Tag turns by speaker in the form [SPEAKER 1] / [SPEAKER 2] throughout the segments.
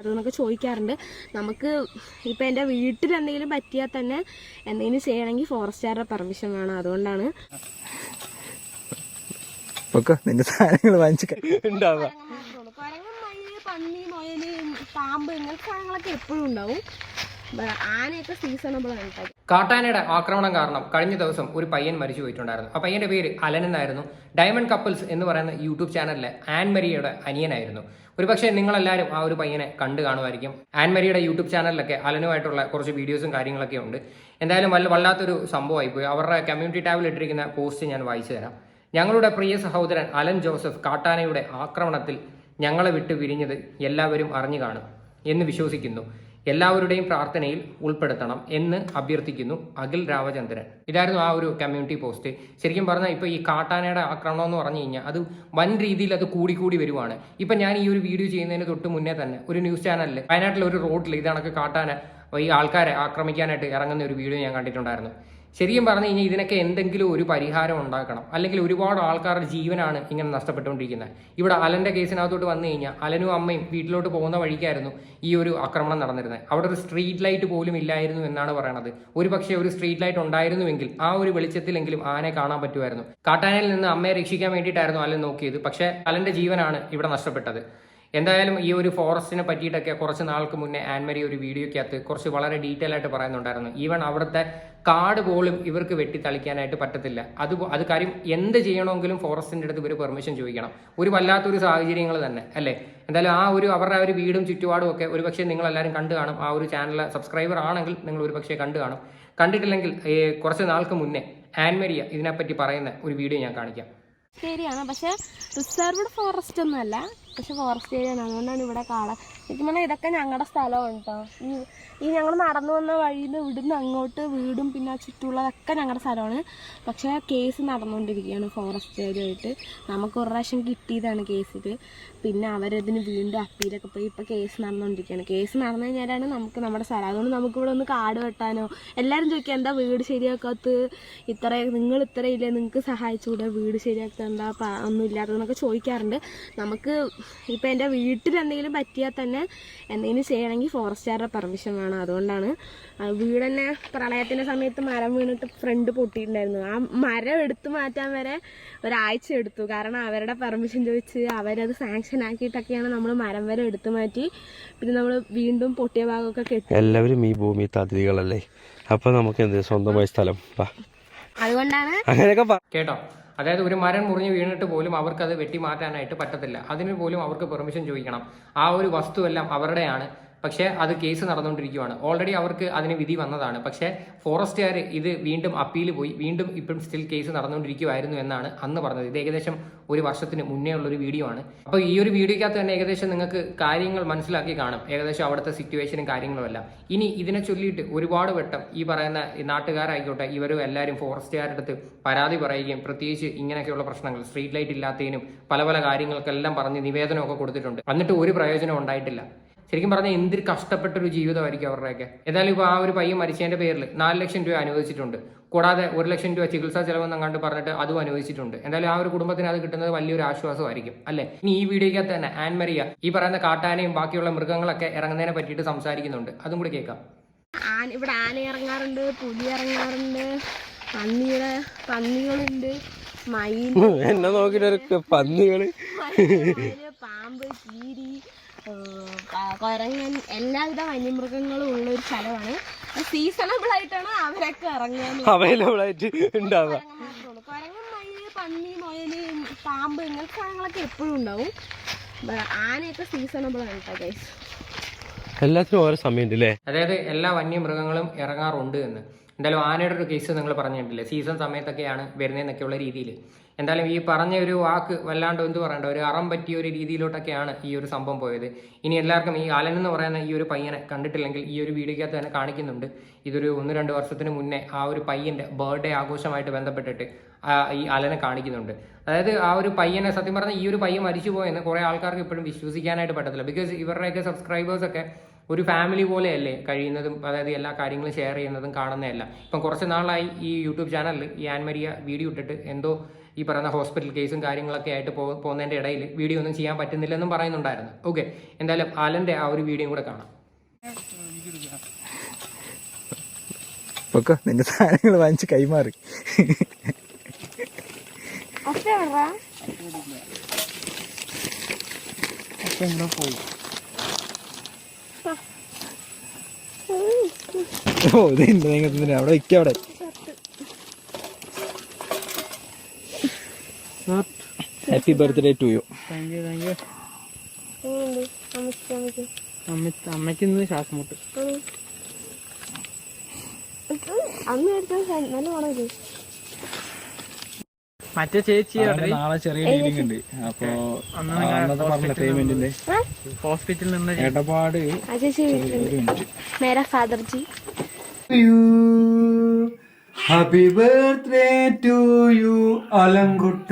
[SPEAKER 1] അതെന്നൊക്കെ ചോദിക്കാറുണ്ട്. നമുക്ക് ഇപ്പം എന്റെ വീട്ടിൽ എന്തെങ്കിലും പറ്റിയാൽ തന്നെ എന്തെങ്കിലും ചെയ്യണമെങ്കിൽ ഫോറസ്റ്റുകാരുടെ പെർമിഷൻ വേണം. അതുകൊണ്ടാണ്
[SPEAKER 2] നിന്റെ സാധനങ്ങൾ
[SPEAKER 1] പന്നി മുയൽ പാമ്പ് ഇങ്ങനത്തെ സാധനങ്ങളൊക്കെ എപ്പോഴും ഉണ്ടാവും. ആനയൊക്കെ സീസണബിൾ ആണ് കേട്ടോ
[SPEAKER 3] കാട്ടാനയുടെ ആക്രമണം കാരണം കഴിഞ്ഞ ദിവസം ഒരു പയ്യൻ മരിച്ചു പോയിട്ടുണ്ടായിരുന്നു. ആ പയ്യന്റെ പേര് അലൻ എന്നായിരുന്നു. ഡയമണ്ട് കപ്പിൾസ് എന്ന് പറയുന്ന യൂട്യൂബ് ചാനലിലെ ആൻമരിയുടെ അനിയനായിരുന്നു. ഒരുപക്ഷെ നിങ്ങളെല്ലാവരും ആ ഒരു പയ്യനെ കണ്ടു കാണുമായിരിക്കും. ആൻമരിയുടെ യൂട്യൂബ് ചാനലിലൊക്കെ അലനുമായിട്ടുള്ള കുറച്ച് വീഡിയോസും കാര്യങ്ങളൊക്കെ ഉണ്ട്. എന്തായാലും വല്ല വല്ലാത്തൊരു സംഭവമായി പോയി അവരുടെ കമ്മ്യൂണിറ്റി ടാബിൽ ഇട്ടിരിക്കുന്ന പോസ്റ്റ് ഞാൻ വായിച്ചു തരാം. ഞങ്ങളുടെ പ്രിയ സഹോദരൻ അലൻ ജോസഫ് കാട്ടാനയുടെ ആക്രമണത്തിൽ ഞങ്ങളെ വിട്ട് പിരിഞ്ഞത് എല്ലാവരും അറിഞ്ഞു കാണും എന്ന് വിശ്വസിക്കുന്നു. എല്ലാവരുടെയും പ്രാർത്ഥനയിൽ ഉൾപ്പെടുത്തണം എന്ന് അഭ്യർത്ഥിക്കുന്നു അഖിൽ രാമചന്ദ്രൻ. ഇതായിരുന്നു ആ ഒരു കമ്മ്യൂണിറ്റി പോസ്റ്റ് ശരിക്കും പറഞ്ഞാൽ ഇപ്പോൾ ഈ കാട്ടാനയുടെ ആക്രമണം എന്ന് പറഞ്ഞു കഴിഞ്ഞാൽ അത് വൻ രീതിയിൽ അത് കൂടിക്കൂടി കൂടി വരുവാണ്. ഇപ്പം ഞാൻ ഈ ഒരു വീഡിയോ ചെയ്യുന്നതിന് തൊട്ട് മുന്നേ തന്നെ ഒരു ന്യൂസ് ചാനലിൽ വയനാട്ടിലെ ഒരു റോഡിൽ ഇതണക്ക് കാട്ടാന ഈ ആൾക്കാരെ ആക്രമിക്കാനായിട്ട് ഇറങ്ങുന്ന ഒരു വീഡിയോ ഞാൻ കണ്ടിട്ടുണ്ടായിരുന്നു. ശരിക്കും പറഞ്ഞു കഴിഞ്ഞാൽ ഇതിനൊക്കെ എന്തെങ്കിലും ഒരു പരിഹാരം ഉണ്ടാക്കണം. അല്ലെങ്കിൽ ഒരുപാട് ആൾക്കാരുടെ ജീവനാണ് ഇങ്ങനെ നഷ്ടപ്പെട്ടുകൊണ്ടിരിക്കുന്നത്. ഇവിടെ അലന്റെ കേസിനകത്തോട്ട് വന്നു കഴിഞ്ഞാൽ അലനും അമ്മയും വീട്ടിലോട്ട് പോകുന്ന വഴിക്കായിരുന്നു ഈ ഒരു ആക്രമണം നടന്നിരുന്നത്. അവിടെ ഒരു സ്ട്രീറ്റ് ലൈറ്റ് പോലും ഇല്ലായിരുന്നു എന്നാണ് പറയണത്. ഒരു പക്ഷേ ഒരു സ്ട്രീറ്റ് ലൈറ്റ് ഉണ്ടായിരുന്നുവെങ്കിൽ ആ ഒരു വെളിച്ചത്തിലെങ്കിലും ആനയെ കാണാൻ പറ്റുമായിരുന്നു. കാട്ടാനയിൽ നിന്ന് അമ്മയെ രക്ഷിക്കാൻ വേണ്ടിയിട്ടായിരുന്നു അലൻ നോക്കിയത്. പക്ഷേ അലന്റെ ജീവനാണ് ഇവിടെ നഷ്ടപ്പെട്ടത്. എന്തായാലും ഈ ഒരു ഫോറസ്റ്റിനെ പറ്റിയിട്ടൊക്കെ കുറച്ച് നാൾക്ക് മുന്നേ ആൻമരി ഒരു വീഡിയോയ്ക്കകത്ത് കുറച്ച് വളരെ ഡീറ്റെയിൽ ആയിട്ട് പറയുന്നുണ്ടായിരുന്നു. ഈവൻ അവിടുത്തെ കാട് പോലും ഇവർക്ക് വെട്ടിത്തളിക്കാനായിട്ട് പറ്റത്തില്ല. അത് അത് കാര്യം എന്ത് ചെയ്യണമെങ്കിലും ഫോറസ്റ്റിന്റെ അടുത്ത് ഇവർ പെർമിഷൻ ചോദിക്കണം. ഒരു വല്ലാത്തൊരു സാഹചര്യങ്ങൾ തന്നെ അല്ലേ? എന്തായാലും ആ ഒരു അവരുടെ ഒരു വീടും ചുറ്റുപാടും ഒക്കെ ഒരുപക്ഷെ നിങ്ങൾ എല്ലാവരും കണ്ടു കാണും. ആ ഒരു ചാനൽ സബ്സ്ക്രൈബർ ആണെങ്കിൽ നിങ്ങൾ ഒരു പക്ഷേ കണ്ടു കാണും. കണ്ടിട്ടില്ലെങ്കിൽ കുറച്ച് നാൾക്ക് മുന്നേ ആൻമരിയ ഇതിനെപ്പറ്റി പറയുന്ന ഒരു വീഡിയോ ഞാൻ കാണിക്കാം.
[SPEAKER 1] ശരിയാണ്. പക്ഷേ റിസർവ്ഡ് ഫോറസ്റ്റ് ഒന്നും അല്ല. പക്ഷെ ഫോറസ്റ്റ് ഏരിയ ആണ്. അതുകൊണ്ടാണ് ഇവിടെ കാള ശരിക്കും പറഞ്ഞാൽ ഇതൊക്കെ ഞങ്ങളുടെ സ്ഥലമാണ് കേട്ടോ ഈ ഈ ഞങ്ങൾ നടന്നു വന്ന വഴിയിൽ നിന്ന് ഇവിടുന്ന് അങ്ങോട്ട് വീടും പിന്നെ ചുറ്റുമുള്ളതൊക്കെ ഞങ്ങളുടെ സ്ഥലമാണ് പക്ഷേ കേസ് നടന്നുകൊണ്ടിരിക്കുകയാണ് ഫോറസ്റ്റ് ഏരിയ ആയിട്ട്. നമുക്ക് ഒരു പ്രാവശ്യം കിട്ടിയതാണ് കേസിൽ പിന്നെ അവരതിന് വീണ്ടും അപ്പീലൊക്കെ പോയി. ഇപ്പോൾ കേസ് നടന്നുകൊണ്ടിരിക്കുകയാണ് കേസ് നടന്നു കഴിഞ്ഞാലാണ് നമുക്ക് നമ്മുടെ സ്ഥലം. അതുകൊണ്ട് നമുക്കിവിടെ ഒന്ന് കാട് വെട്ടാനോ എല്ലാവരും ചോദിക്കുക എന്താ വീട് ശരിയാക്കാത്ത ഇത്ര നിങ്ങൾ ഇത്ര ഇല്ലേ? നിങ്ങൾക്ക് സഹായിച്ചുകൂടെ വീട് ശരിയാക്കുക എന്താ ഒന്നും ഇല്ലാത്തതെന്നൊക്കെ ചോദിക്കാറുണ്ട്. നമുക്ക് ഇപ്പം എന്റെ വീട്ടിൽ എന്തെങ്കിലും പറ്റിയാൽ തന്നെ എന്തെങ്കിലും ചെയ്യണമെങ്കിൽ ഫോറസ്റ്റുകാരുടെ പെർമിഷൻ വേണം. അതുകൊണ്ടാണ് വീട് തന്നെ പ്രളയത്തിന്റെ സമയത്ത് മരം വീണിട്ട് ഫ്രണ്ട് പൊട്ടിയിട്ടുണ്ടായിരുന്നു. ആ മരം എടുത്തു മാറ്റാൻ വരെ ഒരാഴ്ച എടുത്തു. കാരണം അവരുടെ പെർമിഷൻ ചോദിച്ച് അവരത് സാങ്ഷൻ ആക്കിയിട്ടൊക്കെയാണ് നമ്മൾ മരം വരെ എടുത്തു മാറ്റി. പിന്നെ നമ്മൾ വീണ്ടും പൊട്ടിയ ഭാഗമൊക്കെ കെട്ടി.
[SPEAKER 4] എല്ലാവരും ഈ ഭൂമി അതിഥികളല്ലേ അപ്പോൾ നമുക്ക് എന്ത് സ്വന്തമായ സ്ഥലം.
[SPEAKER 1] അതുകൊണ്ടാണ്
[SPEAKER 4] അങ്ങനെയൊക്കെ
[SPEAKER 3] കേട്ടോ. അതായത് ഒരു മരം മുറിഞ്ഞ് വീണിട്ട് പോലും അവർക്ക് അത് വെട്ടി മാറ്റാനായിട്ട് പറ്റത്തില്ല. അതിന് പോലും അവർക്ക് പെർമിഷൻ ചോദിക്കണം. ആ ഒരു വസ്തുവെല്ലാം അവരുടെയാണ്. പക്ഷേ അത് കേസ് നടന്നുകൊണ്ടിരിക്കുകയാണ് ഓൾറെഡി അവർക്ക് അതിന് വിധി വന്നതാണ്. പക്ഷേ ഫോറസ്റ്റുകാർ ഇത് വീണ്ടും അപ്പീൽ പോയി. വീണ്ടും ഇപ്പം സ്റ്റിൽ കേസ് നടന്നുകൊണ്ടിരിക്കുമായിരുന്നു എന്നാണ് അന്ന് പറഞ്ഞത്. ഇത് ഏകദേശം ഒരു വർഷത്തിന് മുന്നേ ഉള്ളൊരു വീഡിയോ ആണ്. അപ്പോൾ ഈ ഒരു വീഡിയോയ്ക്കകത്ത് തന്നെ ഏകദേശം നിങ്ങൾക്ക് കാര്യങ്ങൾ മനസ്സിലാക്കി കാണും. ഏകദേശം അവിടുത്തെ സിറ്റുവേഷനും കാര്യങ്ങളും എല്ലാം. ഇനി ഇതിനെ ചൊല്ലിയിട്ട് ഒരുപാട് വട്ടം ഈ പറയുന്ന നാട്ടുകാരായിക്കോട്ടെ ഇവരും എല്ലാവരും ഫോറസ്റ്റുകാരുടെ അടുത്ത് പരാതി പറയുകയും പ്രത്യേകിച്ച് ഇങ്ങനെയൊക്കെയുള്ള പ്രശ്നങ്ങൾ സ്ട്രീറ്റ് ലൈറ്റ് ഇല്ലാത്തതിനും പല പല കാര്യങ്ങൾക്കെല്ലാം പറഞ്ഞ് നിവേദനമൊക്കെ കൊടുത്തിട്ടുണ്ട്. എന്നിട്ട് ഒരു പ്രയോജനം ഉണ്ടായിട്ടില്ല. ശരിക്കും പറഞ്ഞാൽ കഷ്ടപ്പെട്ട ഒരു ജീവിതമായിരിക്കും അവരുടെയൊക്കെ. ഏതായാലും ഇപ്പോൾ ആ ഒരു പയ്യൻ മരിച്ചതിന്റെ പേരിൽ നാല് ലക്ഷം രൂപ അനുവദിച്ചിട്ടുണ്ട്. കൂടാതെ ഒരു ലക്ഷം രൂപ ചികിത്സാ ചെലവെന്ന് കണ്ട് പറഞ്ഞിട്ട് അതും അനുവദിച്ചിട്ടുണ്ട്. എന്തായാലും ആ ഒരു കുടുംബത്തിന് അത് കിട്ടുന്നത് വലിയൊരു ആശ്വാസമായിരിക്കും. അല്ലേ? ഇനി ഈ വീഡിയോയ്ക്കകത്ത് തന്നെ ആൻമരിയ ഈ പറയുന്ന കാട്ടാനയും ബാക്കിയുള്ള മൃഗങ്ങളൊക്കെ ഇറങ്ങുന്നതിനെ പറ്റിയിട്ട് സംസാരിക്കുന്നുണ്ട്. അതും കൂടി കേൾക്കാം.
[SPEAKER 1] ആന ഇവിടെ ആന ഇറങ്ങാറുണ്ട് പുലി ഇറങ്ങാറുണ്ട് പന്നിയുടെ പന്നികളുണ്ട് മയിൽ
[SPEAKER 4] എന്നെ നോക്കിട്ട്
[SPEAKER 1] പന്നികൾ. പാമ്പ് കീരി കുരങ്ങൻ എല്ലാവിധ വന്യമൃഗങ്ങളും ഉള്ള ഒരു സ്ഥലമാണ് സീസണബിൾ ആയിട്ടാണ് അവരൊക്കെ ഇറങ്ങുക
[SPEAKER 4] അവൈലബിൾ ആയിട്ട് ഉണ്ടാവുക.
[SPEAKER 1] കുരങ്ങൻ മയിൽ പന്നി മുയൽ പാമ്പ് ഇങ്ങനത്തെ സാധനങ്ങളൊക്കെ എപ്പോഴും ഉണ്ടാവും. ആനയൊക്കെ സീസണബിൾ ആണ് കേട്ടോ ഗൈസ്
[SPEAKER 4] എല്ലാത്തിനും ഓരോ സമയമുണ്ട് അല്ലേ
[SPEAKER 3] അതായത് എല്ലാ വന്യമൃഗങ്ങളും ഇറങ്ങാറുണ്ട് എന്ന്. എന്തായാലും ആനയുടെ ഒരു കേസ് നിങ്ങൾ പറഞ്ഞിട്ടില്ലേ? സീസൺ സമയത്തൊക്കെയാണ് വരുന്നതെന്നൊക്കെയുള്ള രീതിയിൽ എന്തായാലും ഈ പറഞ്ഞ ഒരു വാക്ക് വല്ലാണ്ട് എന്ത് പറയണ്ട ഒരു അറം പറ്റിയ ഒരു രീതിയിലോട്ടൊക്കെയാണ് ഈ ഒരു സംഭവം പോയത്. ഇനി എല്ലാവർക്കും ഈ അലൻ എന്ന് പറയുന്ന ഈ ഒരു പയ്യനെ കണ്ടിട്ടില്ലെങ്കിൽ ഈ ഒരു വീഡിയോയ്ക്കകത്ത് തന്നെ കാണിക്കുന്നുണ്ട്. ഇതൊരു ഒന്ന് രണ്ട് വർഷത്തിന് മുന്നേ ആ ഒരു പയ്യന്റെ ബർത്ത്ഡേ ആഘോഷമായിട്ട് ബന്ധപ്പെട്ടിട്ട് ഈ അലനെ കാണിക്കുന്നുണ്ട്. അതായത് ആ ഒരു പയ്യനെ സത്യം പറഞ്ഞാൽ ഈ ഒരു പയ്യൻ മരിച്ചു പോയെന്ന് കുറേ ആൾക്കാർക്ക് ഇപ്പോഴും വിശ്വസിക്കാനായിട്ട് പറ്റത്തില്ല. ബിക്കോസ് ഇവരുടെയൊക്കെ സബ്സ്ക്രൈബേഴ്സ് ഒക്കെ ഒരു ഫാമിലി പോലെയല്ലേ കഴിയുന്നതും അതായത് എല്ലാ കാര്യങ്ങളും ഷെയർ ചെയ്യുന്നതും കാണുന്നതല്ല. ഇപ്പം കുറച്ച് നാളായി ഈ യൂട്യൂബ് ചാനലിൽ ഈ ആൻമരിയ വീഡിയോ ഇട്ടിട്ട് എന്തോ ഈ പറയുന്ന ഹോസ്പിറ്റൽ കേസും കാര്യങ്ങളൊക്കെ ആയിട്ട് പോ പോകുന്നതിന്റെ ഇടയിൽ വീഡിയോ ഒന്നും ചെയ്യാൻ പറ്റുന്നില്ലെന്നും പറയുന്നുണ്ടായിരുന്നു. ഓക്കെ എന്തായാലും അലന്റെ ആ ഒരു വീഡിയോയും കൂടെ കാണാം.
[SPEAKER 2] നിന്റെ സാധനങ്ങൾ വാങ്ങിച്ച് കൈമാറി. ഓ ഇത് അവിടെ വയ്ക്കുക അവിടെ. Happy birthday to you
[SPEAKER 5] thank you thank you
[SPEAKER 1] അമ്മയ്ക്ക് അമ്മയ്ക്ക്.
[SPEAKER 5] അമ്മയ്ക്ക് ഇന്ന് ശ്വാസം മുട്ട് മറ്റേ ചേച്ചി
[SPEAKER 2] നാളെ ചെറിയ മീറ്റിംഗ് ഉണ്ട്. അപ്പോ അന്നത്തെ പറഞ്ഞ പേയ്മെന്റിന്റെ
[SPEAKER 5] ഹോസ്പിറ്റലിൽ നിന്ന്
[SPEAKER 2] ഇടപാട്
[SPEAKER 1] ആ ചേച്ചി വീട്ടിലുണ്ട്
[SPEAKER 2] ഒരു minute happy birthday to you അലങ്കുട്ട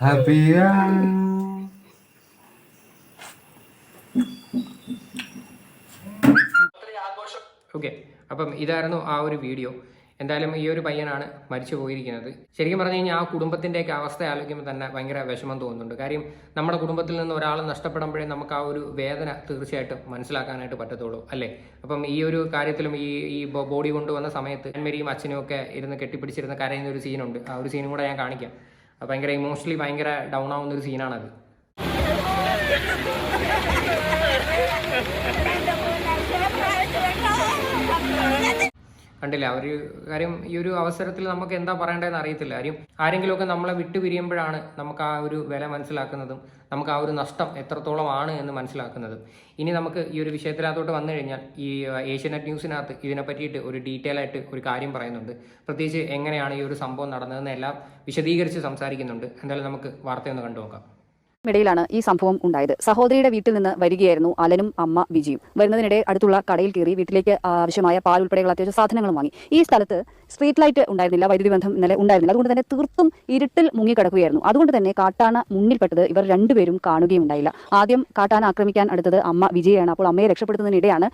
[SPEAKER 2] happy
[SPEAKER 3] okay അപ്പം ഇതായിരുന്നു ആ ഒരു വീഡിയോ എന്തായാലും ഈ ഒരു പയ്യനാണ് മരിച്ചു പോയിരിക്കുന്നത്. ശരിക്കും പറഞ്ഞു കഴിഞ്ഞാൽ ആ കുടുംബത്തിന്റെയൊക്കെ അവസ്ഥ ആലോചിക്കുമ്പോൾ തന്നെ ഭയങ്കര വിഷമം തോന്നുന്നുണ്ട്. കാര്യം നമ്മുടെ കുടുംബത്തിൽ നിന്ന് ഒരാൾ നഷ്ടപ്പെടുമ്പോഴേ നമുക്ക് ആ ഒരു വേദന തീർച്ചയായിട്ടും മനസ്സിലാക്കാനായിട്ട് പറ്റത്തുള്ളൂ അല്ലേ? അപ്പം ഈ ഒരു കാര്യത്തിലും ഈ ഈ ബോഡി കൊണ്ടുവന്ന സമയത്ത് അന്മരിയും അച്ഛനും ഒക്കെ ഇരുന്ന് കെട്ടിപ്പിടിച്ചിരുന്ന കരയുന്ന ഒരു സീനുണ്ട്. ആ ഒരു സീനും കൂടെ ഞാൻ കാണിക്കാം. ഭയങ്കര ഇമോഷണലി ഭയങ്കര ഡൗൺ ആവുന്ന ഒരു സീനാണത്. കണ്ടില്ല? ഒരു കാര്യം ഈ ഒരു അവസരത്തിൽ നമുക്ക് എന്താ പറയേണ്ടതെന്ന് അറിയത്തില്ല. കാര്യം ആരെങ്കിലുമൊക്കെ നമ്മളെ വിട്ടു പിരിയുമ്പോഴാണ് നമുക്ക് ആ ഒരു വില മനസ്സിലാക്കുന്നതും നമുക്ക് ആ ഒരു നഷ്ടം എത്രത്തോളം ആണ് എന്ന് മനസ്സിലാക്കുന്നതും. ഇനി നമുക്ക് ഈ ഒരു വിഷയത്തിനകത്തോട്ട് വന്നു കഴിഞ്ഞാൽ ഈ ഏഷ്യനെറ്റ് ന്യൂസിനകത്ത് ഇതിനെ പറ്റിയിട്ട് ഒരു ഡീറ്റെയിൽ ആയിട്ട് ഒരു കാര്യം പറയുന്നുണ്ട്. പ്രത്യേകിച്ച് എങ്ങനെയാണ് ഈ ഒരു സംഭവം നടന്നതെന്ന് എല്ലാം വിശദീകരിച്ച് സംസാരിക്കുന്നുണ്ട്. എന്തായാലും നമുക്ക് വാർത്തയൊന്ന് കണ്ടു നോക്കാം
[SPEAKER 6] ഇടയിലാണ് ഈ സംഭവം ഉണ്ടായത്. സഹോദരിയുടെ വീട്ടിൽ നിന്ന് വരികയായിരുന്നു അലനും അമ്മ വിജിയും. വരുന്നതിനിടെ അടുത്തുള്ള കടയിൽ കയറി വീട്ടിലേക്ക് ആവശ്യമായ പാൽ ഉൾപ്പെടെയുള്ള അത്യാവശ്യ സാധനങ്ങളും വാങ്ങി. ഈ സ്ഥലത്ത് സ്ട്രീറ്റ് ലൈറ്റ് ഉണ്ടായിരുന്നില്ല വൈദ്യുതി ബന്ധം ഇന്നലെ ഉണ്ടായിരുന്നില്ല. അതുകൊണ്ട് തന്നെ തീർത്തും ഇരുട്ടിൽ മുങ്ങിക്കിടക്കുകയായിരുന്നു. അതുകൊണ്ട് തന്നെ കാട്ടാന മുന്നിൽപ്പെട്ടത് ഇവർ രണ്ടുപേരും കാണുകയും ഉണ്ടായില്ല ആദ്യം കാട്ടാന ആക്രമിക്കാൻ അടുത്തത് അമ്മ വിജയാണ്. അപ്പോൾ അമ്മയെ രക്ഷപ്പെടുത്തുന്നതിനിടെയാണ്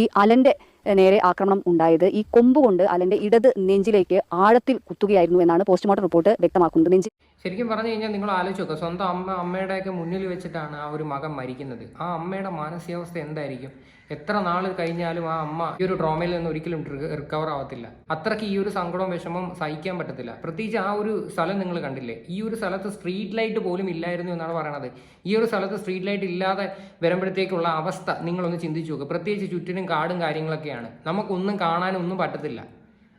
[SPEAKER 6] ഈ അലന്റെ നേരെ ആക്രമണം ഉണ്ടായത്. ഈ കൊമ്പുകൊണ്ട് കൊണ്ട് ഇടത് നെഞ്ചിലേക്ക് ആഴത്തിൽ കുത്തുകയായിരുന്നു എന്നാണ് പോസ്റ്റ്മോർട്ടം റിപ്പോർട്ട് വ്യക്തമാക്കുന്നത്. നെഞ്ചിൽ
[SPEAKER 3] ശരിക്കും പറഞ്ഞു കഴിഞ്ഞാൽ നിങ്ങൾ ആലോചിച്ച് നോക്കുക സ്വന്തം അമ്മ അമ്മയുടെയൊക്കെ മുന്നിൽ വെച്ചിട്ടാണ് ആ ഒരു മകൻ മരിക്കുന്നത്. ആ അമ്മയുടെ മാനസികാവസ്ഥ എന്തായിരിക്കും? എത്ര നാൾ കഴിഞ്ഞാലും ആ അമ്മ ഈ ഒരു ട്രോമയിൽ നിന്ന് ഒരിക്കലും റിക്കവർ ആവത്തില്ല. അത്രയ്ക്ക് ഈ ഒരു സങ്കടവും വിഷമവും സഹിക്കാൻ പറ്റത്തില്ല. പ്രത്യേകിച്ച് ആ ഒരു സ്ഥലം നിങ്ങൾ കണ്ടില്ലേ? ഈ ഒരു സ്ഥലത്ത് സ്ട്രീറ്റ് ലൈറ്റ് പോലും ഇല്ലായിരുന്നു എന്നാണ് പറയണത്. ഈ ഒരു സ്ഥലത്ത് സ്ട്രീറ്റ് ലൈറ്റ് ഇല്ലാതെ വരുമ്പോഴത്തേക്കുള്ള അവസ്ഥ നിങ്ങളൊന്ന് ചിന്തിച്ചു നോക്കുക പ്രത്യേകിച്ച് ചുറ്റിനും കാടും കാര്യങ്ങളൊക്കെയാണ്. നമുക്കൊന്നും കാണാനൊന്നും പറ്റത്തില്ല.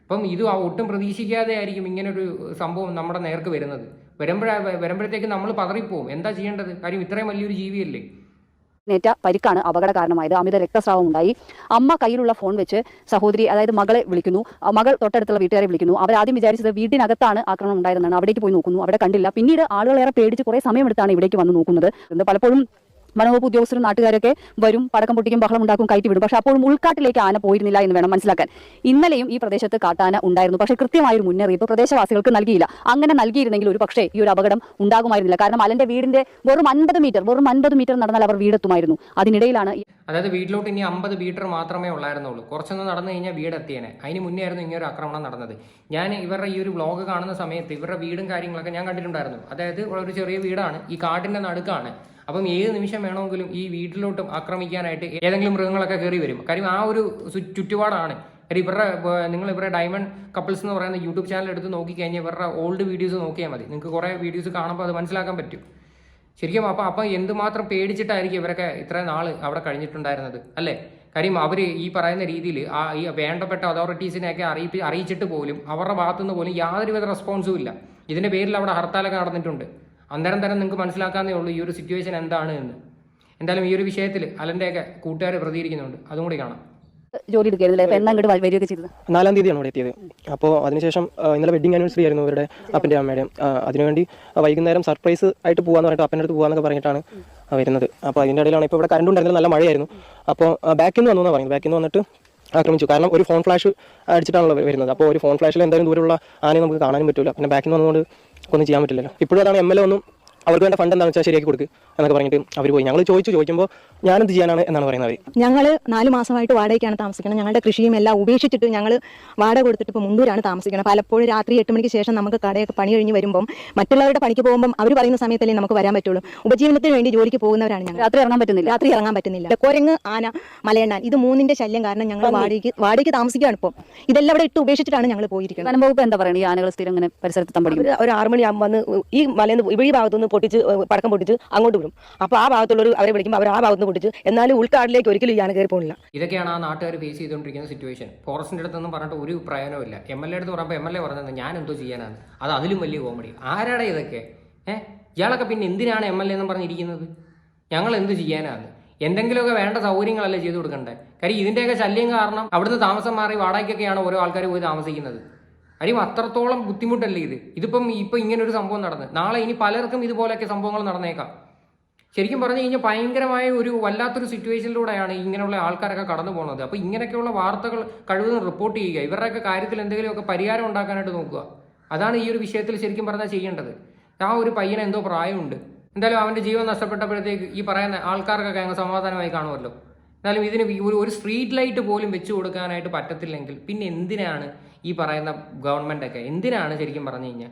[SPEAKER 3] അപ്പം ഇത് ഒട്ടും പ്രതീക്ഷിക്കാതെ ആയിരിക്കും ഇങ്ങനൊരു സംഭവം നമ്മുടെ നേർക്ക് വരുന്നത്. വരുമ്പോഴ വരുമ്പോഴത്തേക്ക് നമ്മൾ പതറിപ്പോവും. എന്താ ചെയ്യേണ്ടത്? കാര്യം ഇത്രയും വലിയൊരു ജീവിയല്ലേ?
[SPEAKER 6] നേറ്റ പരിക്കാണ് അപകട കാരണമായത്. അമിത രക്തസ്രാവം ഉണ്ടായി. അമ്മ കയ്യിലുള്ള ഫോൺ വെച്ച് സഹോദരി അതായത് മകളെ വിളിക്കുന്നു. മകൾ തൊട്ടടുത്തുള്ള വീട്ടുകാരെ വിളിക്കുന്നു. അവർ ആദ്യം വിചാരിച്ചത് വീട്ടിനകത്താണ് ആക്രമണം ഉണ്ടായതെന്നാണ് അവിടേക്ക് പോയി നോക്കുന്നു. അവിടെ കണ്ടില്ല. പിന്നീട് ആളുകളേറെ പേടിച്ച് കുറേ സമയമെടുത്താണ് ഇവിടേക്ക് വന്ന് നോക്കുന്നത്. പലപ്പോഴും വനവകുപ്പ് ഉദ്യോഗസ്ഥരും നാട്ടുകാരൊക്കെ വരും പടക്കം പൊട്ടിക്കും ബഹളം ഉണ്ടാക്കും കയറ്റി വിടും. പക്ഷെ അപ്പോഴും ഉൾക്കാട്ടിലേക്ക് ആന പോയിരുന്നില്ല എന്ന് വേണം മനസ്സിലാക്കാൻ. ഇന്നലെയും ഈ പ്രദേശത്ത് കാട്ടാന ഉണ്ടായിരുന്നു. പക്ഷേ കൃത്യമായ ഒരു മുന്നറിയിപ്പ് പ്രദേശവാസികൾക്ക് നൽകിയില്ല. അങ്ങനെ നൽകിയിരുന്നെങ്കിൽ ഒരു പക്ഷേ ഈ ഒരു അപകടം ഉണ്ടാകുമായിരുന്നില്ല. കാരണം അലന്റെ വീടിന്റെ വെറും അൻപത് മീറ്റർ വെറും അൻപത് മീറ്റർ നടന്നാൽ അവർ വീടെത്തുമായിരുന്നു. അതിനിടയിലാണ്
[SPEAKER 3] അതായത് വീട്ടിലോട്ട് ഇനി അമ്പത് മീറ്റർ മാത്രമേ ഉള്ളായിരുന്നുള്ളൂ. കുറച്ചൊന്ന് നടന്നു കഴിഞ്ഞാൽ വീട് എത്തിയേനെ അതിന് മുന്നേ ആയിരുന്നു ഇങ്ങനെ ഒരു ആക്രമണം നടന്നത്. ഞാൻ ഇവരുടെ ഈ ഒരു വ്ളോഗ് കാണുന്ന സമയത്ത് ഇവരുടെ വീടും കാര്യങ്ങളൊക്കെ ഞാൻ കണ്ടിട്ടുണ്ടായിരുന്നു. അതായത് ഒരു ചെറിയ വീടാണ്. ഈ കാട്ടിന്റെ നടുക്കാണ്. അപ്പം ഏത് നിമിഷം വേണമെങ്കിലും ഈ വീട്ടിലോട്ടും ആക്രമിക്കാനായിട്ട് ഏതെങ്കിലും മൃഗങ്ങളൊക്കെ കയറി വരും. കാര്യം ആ ഒരു ചുറ്റുപാടാണ്. കാര്യം ഇവരുടെ നിങ്ങൾ ഇവരുടെ ഡയമണ്ട് കപ്പിൾസ് എന്ന് പറയുന്ന യൂട്യൂബ് ചാനൽ എടുത്ത് നോക്കിക്കഴിഞ്ഞാൽ ഇവരുടെ ഓൾഡ് വീഡിയോസ് നോക്കിയാൽ മതി. നിങ്ങൾക്ക് കുറേ വീഡിയോസ് കാണുമ്പോൾ അത് മനസ്സിലാക്കാൻ പറ്റും. ശരിക്കും അപ്പം അപ്പം എന്തുമാത്രം പേടിച്ചിട്ടായിരിക്കും ഇവരൊക്കെ ഇത്ര നാൾ അവിടെ കഴിഞ്ഞിട്ടുണ്ടായിരുന്നത് അല്ലേ? കാര്യം അവർ ഈ പറയുന്ന രീതിയിൽ ആ ഈ വേണ്ടപ്പെട്ട അതോറിറ്റീസിനെയൊക്കെ അറിയിപ്പി അറിയിച്ചിട്ട് പോലും അവരുടെ ഭാഗത്തുനിന്ന് പോലും യാതൊരുവിധ റെസ്പോൺസും ഇല്ല. ഇതിന്റെ പേരിൽ അവിടെ ഹർത്താലൊക്കെ നടന്നിട്ടുണ്ട്. അന്നേരം തന്നെ നിങ്ങൾക്ക് മനസ്സിലാക്കാന്നേ ഉള്ളൂ ഈ ഒരു സിറ്റുവേഷൻ എന്താണ് എന്ന്. എന്തായാലും ഈ ഒരു വിഷയത്തിൽ അലന്റെയൊക്കെ കൂട്ടുകാർ പ്രതികരിക്കുന്നുണ്ട്. അതും കൂടി കാണാം.
[SPEAKER 6] ജോലി ചെയ്തത്.
[SPEAKER 7] നാലാം തീയതിയാണ് ഇവിടെ എത്തിയത്. അപ്പോൾ അതിനുശേഷം ഇന്നലെ വെഡിങ് ആനിവേഴ്സറി ആയിരുന്നു അവരുടെ അപ്പന്റെ അമ്മയുടെയും ആ, അതിനുവേണ്ടി വൈകുന്നേരം സർപ്രൈസ് ആയിട്ട് പോകാന്ന് പറഞ്ഞിട്ട് അപ്പന്റെ അടുത്ത് പോകാന്നൊക്കെ പറഞ്ഞിട്ടാണ് വരുന്നത്. അപ്പോൾ അതിന്റെ ഇടയിലാണ് ഇപ്പോൾ ഇവിടെ കറണ്ട് ഉണ്ടായിരുന്നത് നല്ല മഴയായിരുന്നു. അപ്പോൾ ബാക്കിൽ നിന്ന് വന്നു എന്നാണ് പറയുന്നത്. ബാക്കിൽ നിന്ന് വന്നിട്ട് ആക്രമിച്ചു. കാരണം ഒരു ഫോൺ ഫ്ലാഷ് അടിച്ചിട്ടാണല്ലോ വരുന്നത്. അപ്പോൾ ഒരു ഫോൺ ഫ്ലാഷിൽ എന്തായാലും ദൂരമുള്ള ആനയെ നമുക്ക് കാണാനും പറ്റില്ല പിന്നെ ബാക്കിൽ നിന്ന് വന്നുകൊണ്ട് ഒന്നും ചെയ്യാൻ പറ്റില്ലല്ലോ. ഇപ്പോഴും അതാണ് എം എൽ എ ഒന്നും അവർക്ക് വേണ്ട ഫണ്ട് എന്താണെന്ന് വെച്ചാൽ ശരിയാക്കി കൊടുക്കുക എന്നൊക്കെ പറഞ്ഞിട്ട് അവർ പോയി. ഞങ്ങൾ ചോദിച്ചു. ചോദിക്കുമ്പോൾ ഞാനെന്ത് ചെയ്യാനാണ് എന്നാണ് പറയുന്നത്?
[SPEAKER 8] ഞങ്ങൾ നാല് മാസമായിട്ട് വാടകയ്ക്കാണ് താമസിക്കുന്നത് ഞങ്ങളുടെ കൃഷിയും എല്ലാം ഉപേക്ഷിച്ചിട്ട് ഞങ്ങൾ വാടക കൊടുത്തിട്ട് ഇപ്പോൾ മുണ്ടൂരാണ് താമസിക്കുന്നത് പലപ്പോഴും രാത്രി എട്ട് മണിക്ക് ശേഷം നമുക്ക് കടയൊക്കെ പണി കഴിഞ്ഞ് വരുമ്പം മറ്റുള്ളവരുടെ പണിക്ക് പോകുമ്പം അവർ പറയുന്ന സമയത്തല്ലേ നമുക്ക് വരാൻ പറ്റുള്ളൂ. ഉപജീവനത്തിന് വേണ്ടി ജോലിക്ക് പോകുന്നവരാണ് ഞങ്ങൾ.
[SPEAKER 6] രാത്രി ഇറങ്ങാൻ പറ്റുന്നില്ല.
[SPEAKER 8] രാത്രി ഇറങ്ങാൻ പറ്റുന്നില്ല. കുരങ്ങ് ആന മലയണ്ണാൻ ഇത് മൂന്നിന്റെ ശല്യം കാരണം ഞങ്ങൾ വാടകയ്ക്ക് വാടകയ്ക്ക് താമസിക്കുകയാണ് ഇപ്പം. ഇതെല്ലാം ഇവിടെ ഇട്ട് ഉപേക്ഷിച്ചിട്ടാണ് ഞങ്ങൾ പോയിരിക്കുന്നത്.
[SPEAKER 6] വനംവകുപ്പ് എന്താ പറയുന്നത് ഈ ആനകൾ സ്ഥിരം ഇങ്ങനെ പരിസരത്ത് തമ്പടിക്കും.
[SPEAKER 9] ഒരു- ആറ് മണി മണിയാകുമ്പോൾ വന്ന് ഈ മലയിൽ നിന്ന് ഇവിടെ ഭാഗത്തുനിന്ന് പൊട്ടിച്ച് പടക്കം പൊട്ടിച്ച് അങ്ങോട്ട് വിടും. അപ്പോൾ ആ ഭാഗത്തുള്ളവർ അവരെ വിളിക്കുമ്പോൾ അവർ ആ ഭാഗത്തുനിന്ന് പൊട്ടിച്ച് എന്നാലും ഉൾക്കാടിലേക്ക് ഒരിക്കലും ഞാൻ കയറി പോകുന്നില്ല
[SPEAKER 3] ഇതൊക്കെയാണ് ആ നാട്ടുകാർ ഫേസ് ചെയ്തുകൊണ്ടിരിക്കുന്ന സിറ്റുവേഷൻ ഫോറസ്റ്റിന്റെ അടുത്തൊന്നും പറഞ്ഞിട്ട് ഒരു പ്രയോജനമില്ല എം എൽ എ അടുത്ത് പറയുമ്പോൾ എം എൽ എ പറഞ്ഞത് ഞാൻ എന്തോ ചെയ്യാനാണ്. അത് അതിലും വലിയ കോമഡി ആരാടെ ഇതൊക്കെ? ഏഹ് ഇയാളൊക്കെ പിന്നെ എന്തിനാണ് എം എൽ എ എന്ന് പറഞ്ഞിരിക്കുന്നത്? ഞങ്ങൾ എന്ത് ചെയ്യാനാണ്? എന്തെങ്കിലുമൊക്കെ വേണ്ട സൗകര്യങ്ങളല്ലേ ചെയ്തു കൊടുക്കണ്ടേ? കാര്യം ഇതിന്റെയൊക്കെ ശല്യം കാരണം അവിടുന്ന് താമസം മാറി വാടകയ്ക്കൊക്കെയാണ് ഓരോ ആൾക്കാർ പോയി താമസിക്കുന്നത്. കാര്യം അത്രത്തോളം ബുദ്ധിമുട്ടല്ലേ ഇത്? ഇതിപ്പം ഇപ്പം ഇങ്ങനെ ഒരു സംഭവം നടന്ന്. നാളെ ഇനി പലർക്കും ഇതുപോലെയൊക്കെ സംഭവങ്ങൾ നടന്നേക്കാം. ശരിക്കും പറഞ്ഞു കഴിഞ്ഞാൽ ഭയങ്കരമായ ഒരു വല്ലാത്തൊരു സിറ്റുവേഷനിലൂടെയാണ് ഇങ്ങനെയുള്ള ആൾക്കാരൊക്കെ കടന്നു പോകുന്നത്. അപ്പോൾ ഇങ്ങനെയൊക്കെയുള്ള വാർത്തകൾ കഴിവതും റിപ്പോർട്ട് ചെയ്യുക. ഇവരുടെയൊക്കെ കാര്യത്തിൽ എന്തെങ്കിലുമൊക്കെ പരിഹാരം ഉണ്ടാക്കാനായിട്ട് നോക്കുക. അതാണ് ഈ ഒരു വിഷയത്തിൽ ശരിക്കും പറഞ്ഞാൽ ചെയ്യേണ്ടത്. ആ ഒരു പയ്യന് എന്തോ പ്രായമുണ്ട്. എന്തായാലും അവന്റെ ജീവൻ നഷ്ടപ്പെട്ടപ്പോഴത്തേക്ക് ഈ പറയുന്ന ആൾക്കാർക്കൊക്കെ അങ്ങ് സമാധാനമായി കാണുമല്ലോ. എന്നാലും ഇതിന് ഒരു ഒരു സ്ട്രീറ്റ് ലൈറ്റ് പോലും വെച്ച് കൊടുക്കാനായിട്ട് പറ്റത്തില്ലെങ്കിൽ പിന്നെ എന്തിനാണ് ഈ പറയുന്ന ഗവൺമെന്റൊക്കെ എന്തിനാണ് ശരിക്കും പറഞ്ഞു കഴിഞ്ഞാൽ